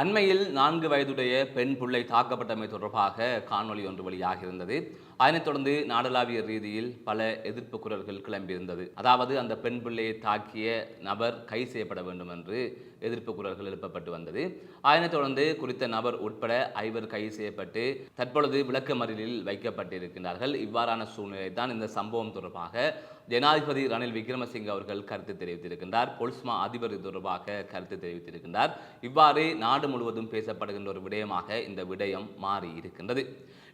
அண்மையில் நான்கு வயதுடைய பெண் பிள்ளை தாக்கப்பட்டமை தொடர்பாக காணொலி ஒன்று வெளியாக இருந்தது அதனைத் தொடர்ந்து நாடளாவிய ரீதியில் பல எதிர்ப்பு குரல்கள் கிளம்பியிருந்தது. அதாவது அந்த பெண் பிள்ளையை தாக்கிய நபர் கை செய்யப்பட வேண்டும் என்று எதிர்ப்பு குரல்கள் எழுப்பப்பட்டு வந்தது. அதனைத் தொடர்ந்து குறித்த நபர் உட்பட ஐவர் கைது செய்யப்பட்டு தற்பொழுது விளக்கமறியலில் வைக்கப்பட்டிருக்கின்றார்கள். இவ்வாறான சூழ்நிலை தான் இந்த சம்பவம் தொடர்பாக ஜனாதிபதி ரணில் விக்ரமசிங்க அவர்கள் கருத்து தெரிவித்திருக்கின்றார். பொலிஸ்மா அதிபர் தொடர்பாக கருத்து தெரிவித்திருக்கின்றார். இவ்வாறு நாடு முழுவதும் பேசப்படுகின்ற ஒரு விடயமாக இந்த விடயம் மாறி இருக்கின்றது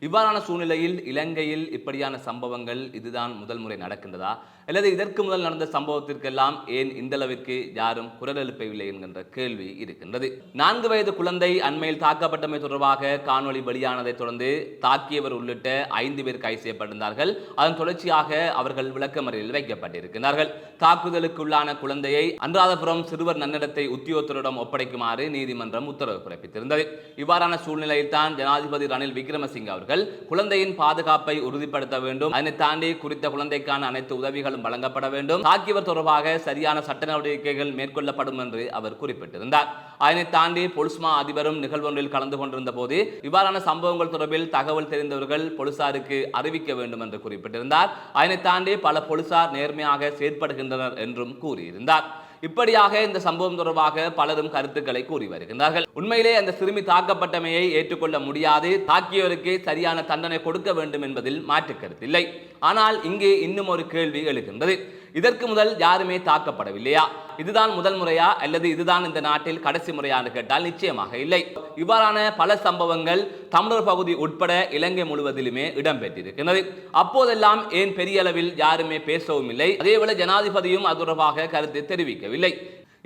இவ்வாறான சூழ்நிலையில் இலங்கையில் இப்படியான சம்பவங்கள் இதுதான் முதல் முறை நடக்கின்றதா? அல்லது இதற்கு முதல் நடந்த சம்பவத்திற்கெல்லாம் ஏன் இந்த அளவிற்கு யாரும் குரல் எழுப்பவில்லை என்கின்ற கேள்வி இருக்கின்றது. நான்கு வயது குழந்தை அண்மையில் தாக்கப்பட்டமை தொடர்பாக காணொளி வெளியானதை தொடர்ந்து தாக்கியவர் உள்ளிட்ட ஐந்து பேர் கைது செய்யப்பட்டிருந்தார்கள். அதன் தொடர்ச்சியாக அவர்கள் விளக்கமறியலில் வைக்கப்பட்டிருக்கிறார்கள் தாக்குதலுக்குள்ளான குழந்தையை அன்றாதபுரம் சிறுவர் நன்னடத்தை உத்தியோகத்தரிடம் ஒப்படைக்குமாறு நீதிமன்றம் உத்தரவு பிறப்பித்திருந்தது. இவ்வாறான சூழ்நிலையில் தான் ஜனாதிபதி ரணில் விக்ரமசிங்க அவர்கள் குழந்தையின் பாதுகாப்பை உறுதிப்படுத்த வேண்டும். அதனை தாண்டி குறித்த குழந்தைக்கான அனைத்து உதவிகளும் வழங்கப்பட வேண்டும். தாக்கியவர் தொடர்பாக சரியான சட்ட நடவடிக்கைகள் மேற்கொள்ளப்படும் என்று அவர் குறிப்பிட்டிருந்தார். அதனை தாண்டி பொலிஸ்மா அதிபரும் நிகழ்வொன்றில் கலந்து கொண்டிருந்த போது இவ்வாறான சம்பவங்கள் தொடர்பில் தகவல் தெரிந்தவர்கள் போலீசாருக்கு அறிவிக்க வேண்டும் என்று குறிப்பிட்டிருந்தார். அதனை தாண்டி பல போலீசார் நேர்மையாக செயற்படுகின்றனர் என்றும் கூறியிருந்தார். இப்படியாக இந்த சம்பவம் தொடர்பாக பலரும் கருத்துக்களை கூறி வருகின்றார்கள். உண்மையிலே அந்த சிறுமி தாக்கப்பட்டமையை ஏற்றுக்கொள்ள முடியாது. தாக்கியவருக்கு சரியான தண்டனை கொடுக்க வேண்டும் என்பதில் மாற்று கருத்தில்லை ஆனால் இங்கே இன்னும் ஒரு கேள்வி எழுகின்றது. இதற்கு முதல் யாருமே தாக்கப்படவில்லையா? இதுதான் முதல் முறையா அல்லது இதுதான் இந்த நாட்டில் கடைசி முறையான்னு கேட்டால் நிச்சயமாக இல்லை. இவ்வாறான பல சம்பவங்கள் தமிழர் பகுதி உட்பட இலங்கை முழுவதிலுமே இடம்பெற்றிருக்கிறது அப்போதெல்லாம் ஏன் பெரிய அளவில் யாருமே பேசவும் இல்லை அதேபோல ஜனாதிபதியும் அது தொடர்பாக கருத்து தெரிவிக்கவில்லை.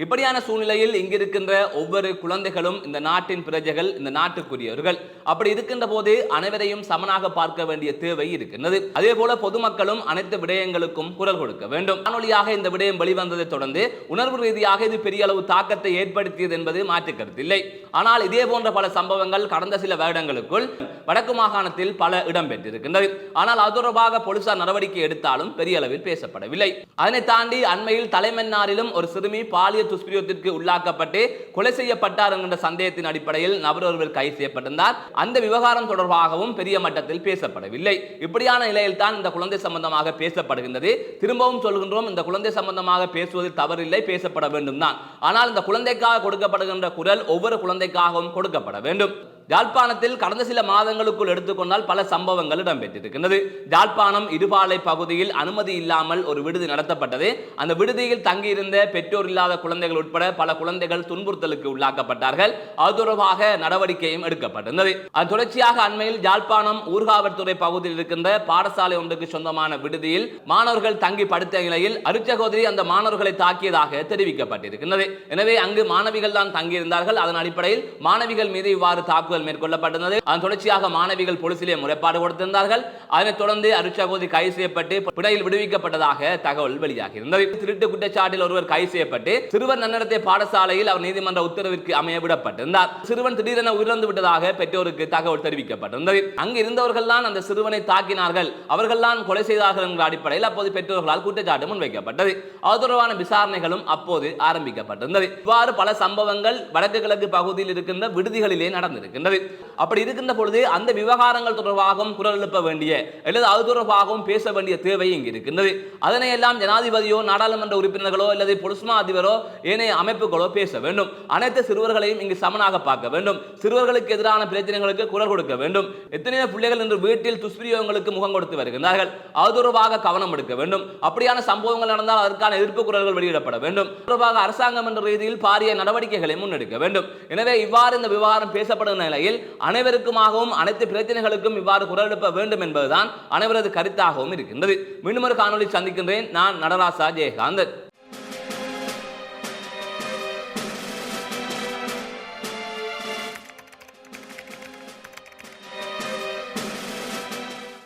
இப்படியான சூழ்நிலையில் இங்கிருக்கின்ற ஒவ்வொரு குழந்தைகளும் இந்த நாட்டின் பிரஜைகள் இந்த நாட்டுக்குரியவர்கள். அப்படி இருக்கின்ற போது அனைவரையும் சமனாக பார்க்க வேண்டிய தேவை இருக்கின்றது. அதே போல பொதுமக்களும் அனைத்து விடயங்களுக்கும் குரல் கொடுக்க வேண்டும். காணொலியாக இந்த விடயம் வெளிவந்ததை தொடர்ந்து உணர்வு ரீதியாக இது பெரிய அளவு தாக்கத்தை ஏற்படுத்தியது என்பது மாற்று கருத்தில்லை ஆனால் இதே போன்ற பல சம்பவங்கள் கடந்த சில வருடங்களுக்குள் வடக்கு மாகாணத்தில் பல இடம்பெற்றிருக்கின்றது ஆனால் அது தொடர்பாக போலீசார் நடவடிக்கை எடுத்தாலும் பெரிய அளவில் பேசப்படவில்லை. அதனை தாண்டி அண்மையில் தலைமன்னாரிலும் ஒரு சிறுமி பாலியல் துஷ்பிரயோகத்திற்கு உள்ளாக்கப்பட்டு கொலை செய்யப்பட்டார் என்கின்ற சந்தேகத்தின் அடிப்படையில் நபர் ஒருவர் கைது செய்யப்பட்டிருந்தார். அந்த விவகாரம் தொடர்பாகவும் பெரிய மட்டத்தில் பேசப்படவில்லை. இப்படியான நிலையில் தான் இந்த குழந்தை சம்பந்தமாக பேசப்படுகின்றது. திரும்பவும் சொல்கின்றோம் இந்த குழந்தை சம்பந்தமாக பேசுவதில் தவறில்லை பேசப்பட வேண்டும் தான் ஆனால் இந்த குழந்தைக்காக கொடுக்கப்படுகின்ற குரல் ஒவ்வொரு குழந்தைக்காகவும் கொடுக்கப்பட வேண்டும். யாழ்ப்பாணத்தில் கடந்த சில மாதங்களுக்குள் எடுத்துக்கொண்டால் பல சம்பவங்கள் இடம்பெற்றிருக்கின்றது. யாழ்ப்பாணம் இருபாலை பகுதியில் அனுமதி இல்லாமல் ஒரு விடுதி நடத்தப்பட்டது. அந்த விடுதியில் தங்கியிருந்த பெற்றோர் இல்லாத குழந்தைகள் உட்பட பல குழந்தைகள் துன்புறுத்தலுக்கு உள்ளாக்கப்பட்டார்கள். அது தொடர்பாக நடவடிக்கையும் எடுக்கப்பட்டிருந்தது. அது தொடர்ச்சியாக அண்மையில் யாழ்ப்பாணம் ஊர்காவல்துறை பகுதியில் இருக்கின்ற பாடசாலை ஒன்றுக்கு சொந்தமான விடுதியில் மாணவர்கள் தங்கி படுத்த நிலையில் அருச்சகோதரி அந்த மாணவர்களை தாக்கியதாக தெரிவிக்கப்பட்டிருக்கின்றது. எனவே அங்கு மாணவிகள் தான் தங்கியிருந்தார்கள். அதன் அடிப்படையில் மாணவிகள் மீது இவ்வாறு தாக்குதல் தாக்குதல் மேற்கொள்ளப்பட்டிருந்தது. அதன் தொடர்ச்சியாக மாணவிகள் போலீசிலே முறைப்பாடு கொடுத்திருந்தார்கள். அதனைத் தொடர்ந்து அருட்சகோதரி கைது செய்யப்பட்டு பிணையில் விடுவிக்கப்பட்டதாக தகவல் வெளியாகி இருந்தது திருட்டு குற்றச்சாட்டில் ஒருவர் கைது செய்யப்பட்டு சிறுவர் நன்னடத்தை பாடசாலையில் அவர் நீதிமன்ற உத்தரவிற்கு அமைய விடப்பட்டிருந்தார் சிறுவன் திடீரென உயிரிழந்து விட்டதாக பெற்றோருக்கு தகவல் தெரிவிக்கப்பட்டிருந்தது. அங்கு இருந்தவர்கள் தான் அந்த சிறுவனை தாக்கினார்கள். அவர்கள் தான் கொலை செய்தார்கள் என்ற அடிப்படையில் அப்போது பெற்றோர்களால் குற்றச்சாட்டு முன்வைக்கப்பட்டது. அது தொடர்பான விசாரணைகளும் அப்போது ஆரம்பிக்கப்பட்டிருந்தது. இவ்வாறு பல சம்பவங்கள் வடக்கு கிழக்கு பகுதியில் இருக்கின்ற விடுதிகளிலே நடந்திருக்கின்றன. நடந்திருக்கின்றது அப்படி இருக்கின்ற பொழுது அந்த விவகாரங்கள் தொடர்பாகவும் குரல் எழுப்ப வேண்டிய அல்லது அது தொடர்பாகவும் பேச வேண்டிய தேவை இங்கு இருக்கின்றது. அதனை எல்லாம் ஜனாதிபதியோ நாடாளுமன்ற உறுப்பினர்களோ அல்லது பொலிஸ்மா அதிபரோ ஏனைய அமைப்புகளோ பேச வேண்டும். அனைத்து சிறுவர்களையும் இங்கு சமனாக பார்க்க வேண்டும். சிறுவர்களுக்கு எதிரான பிரச்சனைகளுக்கு குரல் கொடுக்க வேண்டும். எத்தனையோ பிள்ளைகள் இன்று வீட்டில் துஷ்பிரயோகங்களுக்கு முகம் கொடுத்து வருகின்றார்கள். அது தொடர்பாக கவனம் எடுக்க வேண்டும். அப்படியான சம்பவங்கள் நடந்தால் அதற்கான எதிர்ப்பு குரல்கள் வெளியிடப்பட வேண்டும். தொடர்பாக அரசாங்கம் என்ற ரீதியில் பாரிய நடவடிக்கைகளை முன்னெடுக்க வேண்டும். எனவே இவ்வாறு இந்த விவகாரம் பேசப்படும் நிலையில் அனைவருக்குமாகவும் அனைத்து பிரச்சனைகளுக்கும் இவ்வாறு குரல் எழுப்ப வேண்டும் என்பதுதான் அனைவரது கருத்தாகவும் இருக்கின்றது. மீண்டும் ஒரு காணொலி சந்திக்கின்றேன். நான் நடராசா ஜெயகாந்தன்.